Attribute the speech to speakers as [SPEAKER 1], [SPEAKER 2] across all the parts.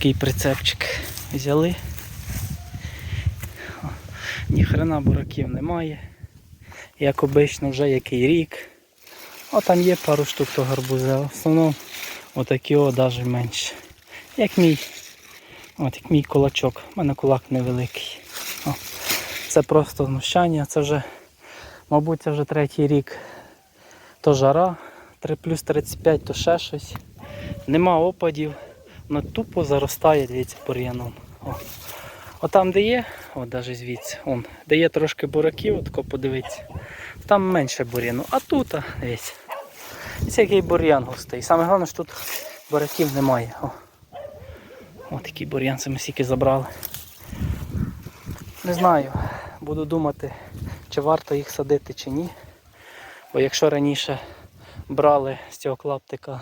[SPEAKER 1] такий прицепчик взяли. О, Ні хрена бураків немає. Як обично вже який рік. О, там є пару штук то гарбузи, а в основному отакі о, навіть менше. Як мій. От як мій кулачок. У мене кулак невеликий. О, це просто знущання. Це вже, мабуть, це вже третій рік. То жара, 3 плюс 35, то ще щось. Нема опадів. Воно тупо заростає, дивіться, бур'яном. О. Там, де є, от навіть звідси, он, де є трошки бураків, от тако подивіться. Там менше бур'яну. А тут, дивіться. Ось який бур'ян густий. Саме головне, що тут буряків немає. О. Ось такий бур'ян це ми стільки забрали. Не знаю, буду думати, чи варто їх садити, чи ні. Бо якщо раніше брали з цього клаптика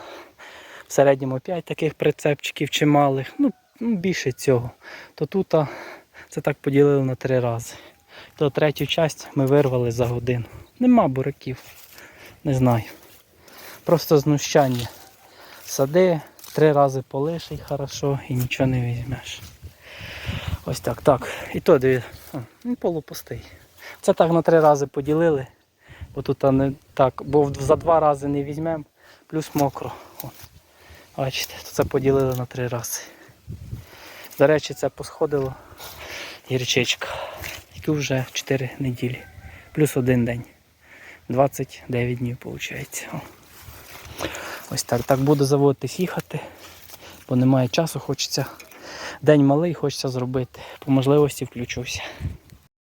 [SPEAKER 1] в середньому 5 таких прицепчиків чималих, ну, ну більше цього, то тут а, це так поділили на три рази. То третю часть ми вирвали за годину. Нема бураків. Не знаю. Просто знущання. Сади, три рази полиш і хорошо, і нічого не візьмеш. Ось так, так. І то диві, о, він полупустий. Це так на три рази поділили. Бо тут не так, бо за два рази не візьмемо, плюс мокро. О. Бачите, то це поділили на три рази. До речі, це посходило гірчичка. Яку вже 4 неділі. Плюс один день. 29 днів виходить. Ось так. Так буду заводитись їхати, бо немає часу, хочеться. День малий, хочеться зробити. По можливості включуся.